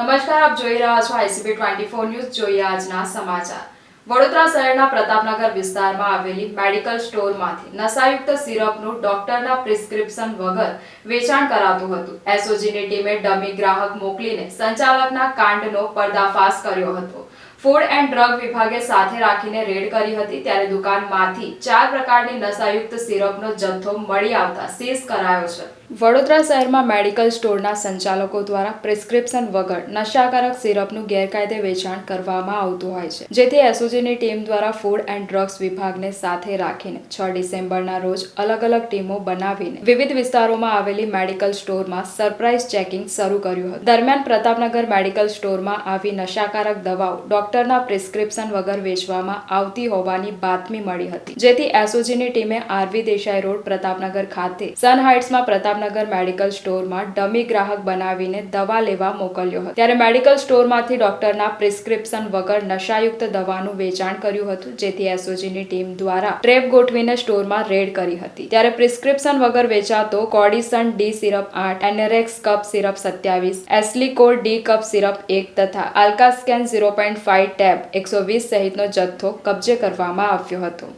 આપ જોઈ રહ્યા છો આઈસીબી ટ્વેન્ટી ફોર ન્યૂઝ. જોઈએ આજના સમાચાર. વડોદરા શહેરના પ્રતાપનગર વિસ્તારમાં આવેલી મેડિકલ સ્ટોરમાંથી નશાયુક્ત સિરપનું ડોક્ટરના પ્રિસ્ક્રિપ્શન વગર વેચાણ કરાતું હતું. એસઓજીની ટીમે ડમી ગ્રાહક મોકલીને સંચાલકના કાંડનો પર્દાફાશ કર્યો હતો. ફૂડ એન્ડ ડ્રગ વિભાગે સાથે રાખીને રેડ કરી હતી ત્યારે દુકાનમાંથી ચાર પ્રકારની નશાયુક્ત સિરપનો જથ્થો મળી આવતા સીઝ કરાયો છે. વડોદરા શહેરમાં મેડિકલ સ્ટોરના સંચાલકો દ્વારા પ્રિસ્ક્રિપ્શન વગર નશાકારક સિરપનું ગેરકાયદે વેચાણ કરવામાં આવતું હોય છે. જેથી એસઓજીની ટીમ દ્વારા ફૂડ એન્ડ ડ્રગ્સ વિભાગને સાથે રાખીને છ ડિસેમ્બરના રોજ અલગ અલગ ટીમો બનાવીને વિવિધ વિસ્તારોમાં આવેલી મેડિકલ સ્ટોરમાં સરપ્રાઇઝ ચેકિંગ શરૂ કર્યું હતું. દરમિયાન પ્રતાપનગર મેડિકલ સ્ટોરમાં આવી નશાકારક દવાઓ ડોક્ટરના પ્રિસ્ક્રિપ્શન વગર વેચવામાં આવતી હોવાની બાતમી મળી હતી. જેથી એસઓજીની ટીમે આરવી દેસાઈ રોડ, પ્રતાપનગર ખાતે સન હાઇટ્સમાં પ્રતાપનગર મેડિકલ સ્ટોરમાં ડમી ગ્રાહક બનાવીને દવા લેવા મોકલ્યો હતો. ત્યારે મેડિકલ સ્ટોરમાંથી ડોક્ટરના પ્રિસ્ક્રિપ્શન વગર નશાયુક્ત દવાનું વેચાણ કર્યું હતું, જેથી એસઓજીની ટીમ દ્વારા ટ્રેપ ગોઠવીને સ્ટોરમાં રેડ કરી હતી. ત્યારે પ્રિસ્ક્રિપ્શન વગર વેચાતો કોડિસન ડી સિરપ આઠ, એનેરેક્સ કપ સિરપ સત્યાવીસ, એસ્લીકોર ડી કપ સિરપ એક તથા આલ્કાસ્કેન ઝીરો પોઈન્ટ ફાઈવ ટેબ એકસો વીસ સહિતનો જથ્થો કબજે કરવામાં આવ્યો હતો.